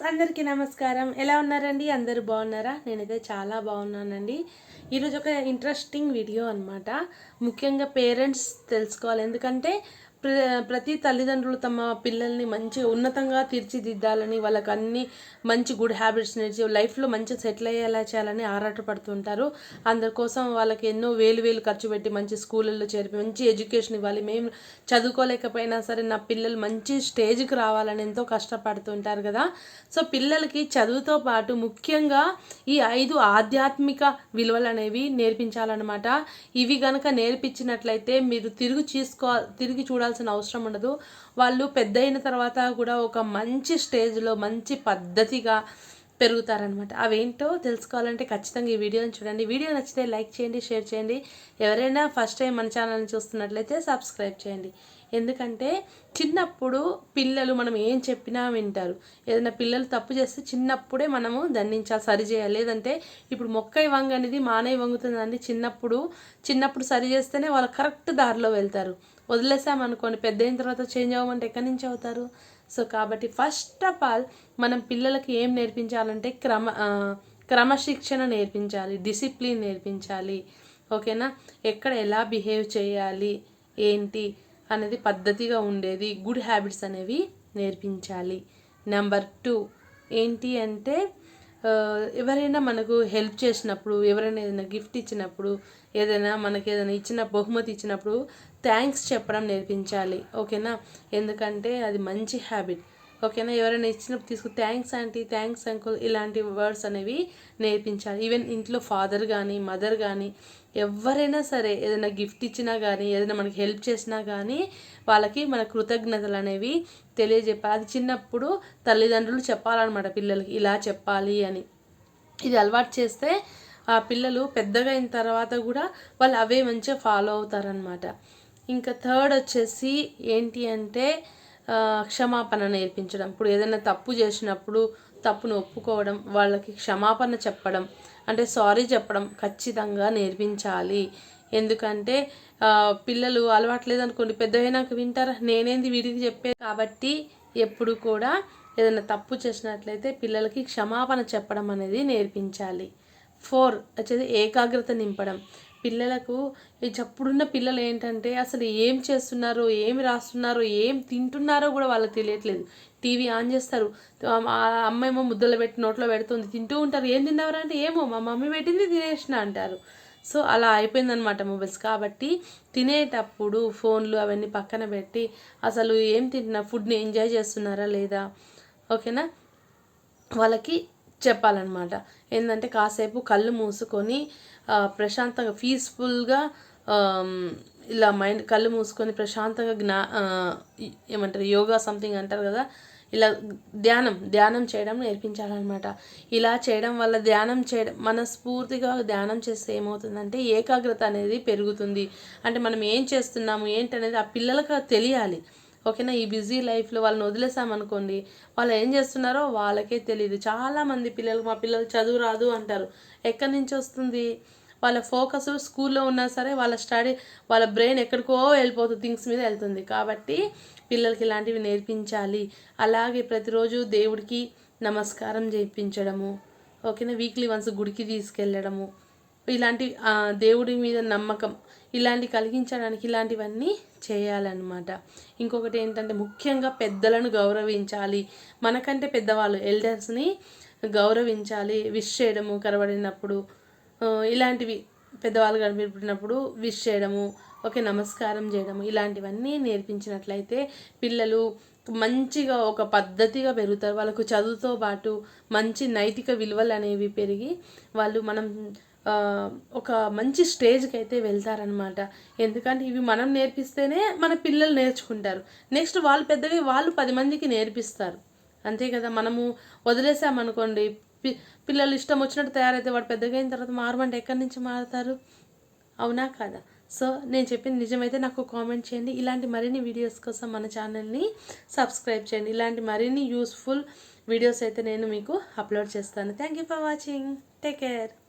Friends అందరికీ నమస్కారం. ఎలా ఉన్నారండి? అందరూ బాగున్నారా? నేనైతే చాలా బాగున్నానండి. ఈరోజు ఒక ఇంట్రెస్టింగ్ వీడియో అనమాట ముఖ్యంగా పేరెంట్స్ తెలుసుకోవాలి. ఎందుకంటే ప్ర ప్రతి తల్లిదండ్రులు తమ పిల్లల్ని మంచి ఉన్నతంగా తీర్చిదిద్దాలని వాళ్ళకి అన్ని మంచి గుడ్ హ్యాబిట్స్ నేర్చి లైఫ్లో మంచి సెటిల్ అయ్యేలా చేయాలని ఆరాటపడుతుంటారు. అందరి కోసం వాళ్ళకి ఎన్నో వేలు వేలు ఖర్చు పెట్టి మంచి స్కూళ్ళల్లో చేర్పి మంచి ఎడ్యుకేషన్ ఇవ్వాలి. మేము చదువుకోలేకపోయినా సరే నా పిల్లలు మంచి స్టేజ్కి రావాలని ఎంతో కష్టపడుతుంటారు కదా. సో పిల్లలకి చదువుతో పాటు ముఖ్యంగా ఈ ఐదు ఆధ్యాత్మిక విలువలు అనేవి నేర్పించాలన్నమాట. ఇవి కనుక నేర్పించినట్లయితే మీరు తిరిగి చూసుకో తిరిగి చూడాలి చూడాల్సిన అవసరం ఉండదు. వాళ్ళు పెద్ద అయిన తర్వాత కూడా ఒక మంచి స్టేజ్లో మంచి పద్ధతిగా పెరుగుతారనమాట అవేంటో తెలుసుకోవాలంటే ఖచ్చితంగా ఈ వీడియోని చూడండి. వీడియో నచ్చితే లైక్ చేయండి షేర్ చేయండి. ఎవరైనా ఫస్ట్ టైం మన ఛానల్ని చూస్తున్నట్లయితే సబ్స్క్రైబ్ చేయండి. ఎందుకంటే చిన్నప్పుడు పిల్లలు మనం ఏం చెప్పినా వింటారు. ఏదైనా పిల్లలు తప్పు చేస్తే చిన్నప్పుడే మనము దండించాలి సరి చేయాలి. లేదంటే ఇప్పుడు మొక్కై వంగ అనేది మానై వంగుతుందండి. చిన్నప్పుడు చిన్నప్పుడు సరి చేస్తేనే వాళ్ళు కరెక్ట్ దారిలో వెళ్తారు. వదిలేసామనుకోండి పెద్ద అయిన తర్వాత చేంజ్ అవ్వమంటే ఎక్కడి నుంచి అవుతారు? సో కాబట్టి ఫస్ట్ ఆఫ్ ఆల్ మనం పిల్లలకి ఏం నేర్పించాలంటే క్రమ క్రమశిక్షణ నేర్పించాలి డిసిప్లిన్ నేర్పించాలి. ఓకేనా? ఎక్కడ ఎలా బిహేవ్ చేయాలి? ఏంటి? అనేది పద్ధతిగా ఉండేది. గుడ్ హ్యాబిట్స్ అనేవి నేర్పించాలి. నెంబర్ టూ ఏంటి అంటే ఎవరైనా మనకు హెల్ప్ చేసినప్పుడు ఎవరైనా ఏదైనా గిఫ్ట్ ఇచ్చినప్పుడు ఏదైనా మనకి ఏదైనా ఇచ్చిన బహుమతి ఇచ్చినప్పుడు థ్యాంక్స్ చెప్పడం నేర్పించాలి. ఓకేనా ఎందుకంటే అది మంచి హ్యాబిట్ ఓకేనా? ఎవరైనా ఇచ్చినప్పుడు తీసుకు థ్యాంక్స్ ఆంటీ థ్యాంక్స్ అంకుల్ ఇలాంటి వర్డ్స్ అనేవి నేర్పించాలి. ఈవెన్ ఇంట్లో ఫాదర్ కానీ మదర్ కానీ ఎవరైనా సరే ఏదైనా గిఫ్ట్ ఇచ్చినా కానీ ఏదైనా మనకి హెల్ప్ చేసినా కానీ వాళ్ళకి మన కృతజ్ఞతలు అనేవి తెలియజెప్పాలి. అది చిన్నప్పుడు తల్లిదండ్రులు చెప్పాలన్నమాట పిల్లలకి ఇలా చెప్పాలి అని. ఇది అలవాటు చేస్తే ఆ పిల్లలు పెద్దగా అయిన తర్వాత కూడా వాళ్ళు అవే మంచిగా ఫాలో అవుతారనమాట ఇంకా థర్డ్ వచ్చేసి ఏంటి అంటే క్షమాపణ నేర్పించడం. ఇప్పుడు ఏదైనా తప్పు చేసినప్పుడు తప్పును ఒప్పుకోవడం వాళ్ళకి క్షమాపణ చెప్పడం అంటే సారీ చెప్పడం ఖచ్చితంగా నేర్పించాలి. ఎందుకంటే పిల్లలు అలవాట్లేదు అనుకోండి పెద్ద అయినాక వింటారా? నేనేంది వీడికి చెప్పే కాబట్టి ఎప్పుడు కూడా ఏదైనా తప్పు చేసినట్లయితే పిల్లలకి క్షమాపణ చెప్పడం అనేది నేర్పించాలి. ఫోర్ వచ్చేది ఏకాగ్రత నింపడం. పిల్లలకు చప్పుడున్న పిల్లలు ఏంటంటే అసలు ఏం చేస్తున్నారో ఏమి రాస్తున్నారో ఏం తింటున్నారో కూడా వాళ్ళకి తెలియట్లేదు. టీవీ ఆన్ చేస్తారు. అమ్మ ఏమో ముద్దలు పెట్టి నోట్లో పెడుతుంది. తింటూ ఉంటారు. ఏం తిన్నవరా అంటే ఏమో మా మమ్మీ పెట్టింది తినేసిన అంటారు. సో అలా అయిపోయిందనమాట మొబైల్స్. కాబట్టి తినేటప్పుడు ఫోన్లు అవన్నీ పక్కన పెట్టి అసలు ఏం తింటున్నా ఫుడ్ని ఎంజాయ్ చేస్తున్నారా లేదా? ఓకేనా? వాళ్ళకి చెప్పాలన్నమాట. ఏంటంటే కాసేపు కళ్ళు మూసుకొని ప్రశాంతంగా పీస్ఫుల్గా ఇలా మైండ్ కళ్ళు మూసుకొని ప్రశాంతంగా జ్ఞా ఏమంటారు యోగా సంథింగ్ అంటారు కదా ఇలా ధ్యానం ధ్యానం చేయడం నేర్పించాలన్నమాట. ఇలా చేయడం వల్ల ధ్యానం చేయడం మనస్ఫూర్తిగా ధ్యానం చేస్తే ఏమవుతుందంటే ఏకాగ్రత అనేది పెరుగుతుంది. అంటే మనం ఏం చేస్తున్నాము ఏంటనేది ఆ పిల్లలకు తెలియాలి. ఓకేనా ఈ బిజీ లైఫ్లో వాళ్ళని వదిలేసామనుకోండి వాళ్ళు ఏం చేస్తున్నారో వాళ్ళకే తెలియదు చాలామంది పిల్లలు మా పిల్లలు చదువు రాదు అంటారు. ఎక్కడి నుంచి వస్తుంది? వాళ్ళ ఫోకస్ స్కూల్లో ఉన్నా సరే వాళ్ళ స్టడీ వాళ్ళ బ్రెయిన్ ఎక్కడికో వెళ్ళిపోతుంది థింగ్స్ మీద వెళ్తుంది. కాబట్టి పిల్లలకి ఇలాంటివి నేర్పించాలి. అలాగే ప్రతిరోజు దేవుడికి నమస్కారం చేయించడము ఓకేనా వీక్లీ వన్స్ గుడికి తీసుకెళ్ళడము ఇలాంటి దేవుడి మీద నమ్మకం ఇలాంటి కలిగించడానికి ఇలాంటివన్నీ చేయాలన్నమాట. ఇంకొకటి ఏంటంటే ముఖ్యంగా పెద్దలను గౌరవించాలి. మనకంటే పెద్దవాళ్ళు ఎల్డర్స్ని గౌరవించాలి. విష్ చేయడము కనబడినప్పుడు ఇలాంటివి పెద్దవాళ్ళు కనిపించినప్పుడు విష్ చేయడము ఓకే నమస్కారం చేయడము ఇలాంటివన్నీ నేర్పించినట్లయితే పిల్లలు మంచిగా ఒక పద్ధతిగా పెరుగుతారు. వాళ్ళకు చదువుతో పాటు మంచి నైతిక విలువలు అనేవి పెరిగి వాళ్ళు మనం ఒక మంచి స్టేజ్కి అయితే వెళ్తారనమాట ఎందుకంటే ఇవి మనం నేర్పిస్తేనే మన పిల్లలు నేర్చుకుంటారు. నెక్స్ట్ వాళ్ళు పెద్దవి వాళ్ళు పది మందికి నేర్పిస్తారు. అంతే కదా మనము వదిలేసామనుకోండి పి పిల్లలు ఇష్టం వచ్చినట్టు తయారైతే వాడు పెద్దగా అయిన తర్వాత మారమంటే ఎక్కడి నుంచి మారుతారు? అవునా కదా? సో నేను చెప్పింది నిజమైతే నాకు కామెంట్ చేయండి. ఇలాంటి మరిన్ని వీడియోస్ కోసం మన ఛానల్ని సబ్స్క్రైబ్ చేయండి. ఇలాంటి మరిన్ని యూస్ఫుల్ వీడియోస్ అయితే నేను మీకు అప్లోడ్ చేస్తాను. Thank you for watching. Take care.